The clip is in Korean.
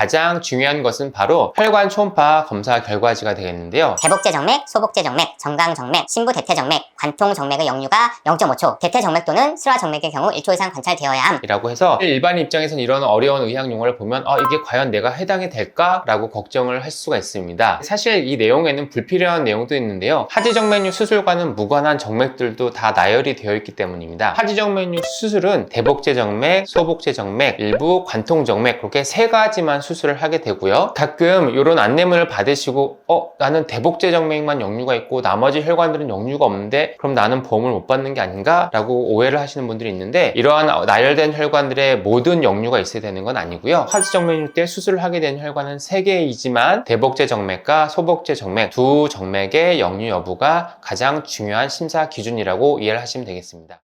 가장 중요한 것은 바로 혈관 초음파 검사 결과지가 되겠는데요. 대복제 정맥, 소복제 정맥, 정강 정맥, 신부 대퇴 정맥, 관통 정맥의 역류가 0.5초, 대퇴 정맥 또는 슬화 정맥의 경우 1초 이상 관찰되어야 함. 이라고 해서 일반 입장에서는 이런 어려운 의학 용어를 보면 어, 이게 과연 내가 해당이 될까라고 걱정을 할 수가 있습니다. 사실 이 내용에는 불필요한 내용도 있는데요. 하지정맥류 수술과는 무관한 정맥들도 다 나열이 되어 있기 때문입니다. 하지정맥류 수술은 대복제 정맥, 소복제 정맥, 일부 관통 정맥 그렇게 세 가지만 수술을 하게 되고요. 가끔 이런 안내문을 받으시고 어 나는 대복제 정맥만 역류가 있고 나머지 혈관들은 역류가 없는데 그럼 나는 보험을 못 받는 게 아닌가? 라고 오해를 하시는 분들이 있는데 이러한 나열된 혈관들의 모든 역류가 있어야 되는 건 아니고요. 하지정맥류 때 수술을 하게 된 혈관은 3개이지만 대복제 정맥과 소복제 정맥 두 정맥의 역류 여부가 가장 중요한 심사 기준이라고 이해를 하시면 되겠습니다.